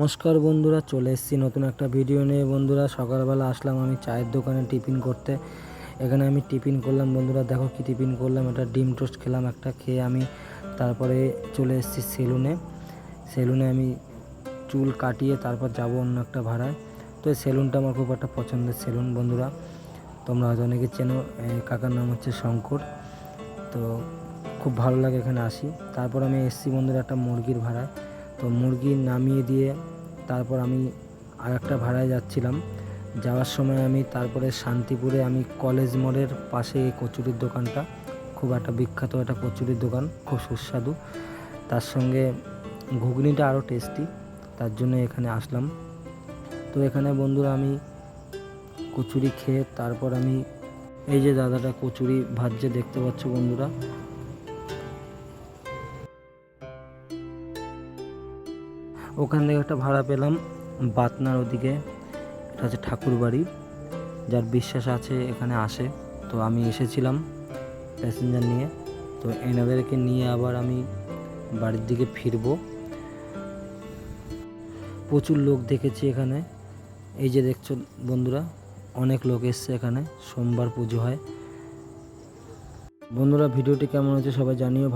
নমস্কার বন্ধুরা, চলে এসেছি নতুন একটা ভিডিও নিয়ে। বন্ধুরা, সকালবেলা আসলাম আমি চায়ের দোকানে টিফিন করতে। এখানে আমি টিফিন করলাম, বন্ধুরা, দেখো কি টিফিন করলাম। এটা ডিম টোস্ট খেলাম একটা, খেয়ে আমি তারপরে চলে এসেছি সেলুনে। সেলুনে আমি চুল কাটিয়ে তারপর যাব অন্য একটা ভাড়ায়। তো এই সেলুনটা আমার খুব একটা পছন্দের সেলুন, বন্ধুরা। তোমরা হয়তো অনেকে চেনো কাকার নাম হচ্ছে শঙ্কর। তো খুব ভালো লাগে এখানে আসি। তারপর আমি এসছি, বন্ধুরা, একটা মুরগির ভাড়ায়। তো মুরগি নামিয়ে দিয়ে তারপর আমি আর একটা ভাড়ায় যাচ্ছিলাম। যাওয়ার সময় আমি তারপরে শান্তিপুরে আমি কলেজ মোড়ের পাশে এই কচুরির দোকানটা, খুব একটা বিখ্যাত একটা কচুরির দোকান, খুব সুস্বাদু। তার সঙ্গে ঘুগনিটা আরও টেস্টি তার জন্য এখানে আসলাম। তো এখানে বন্ধুরা আমি কচুরি খেয়ে তারপর আমি এই যে দাদাটা কচুরি ভাজছে দেখতে পাচ্ছ বন্ধুরা ওখান থেকে একটা ভাড়া পেলাম বাতনার ওদিকে। এটা হচ্ছে ঠাকুর বাড়ি। যার বিশ্বাস আছে এখানে আসে। তো আমি এসেছিলাম প্যাসেঞ্জার নিয়ে। তো এনাদেরকে নিয়ে আবার আমি বাড়ির দিকে ফিরবো। প্রচুর লোক দেখেছি এখানে। এই যে দেখছ বন্ধুরা, অনেক লোক এসছে এখানে। সোমবার পুজো হয়। বন্ধুরা, ভিডিওটি কেমন হচ্ছে সবাই জানিও।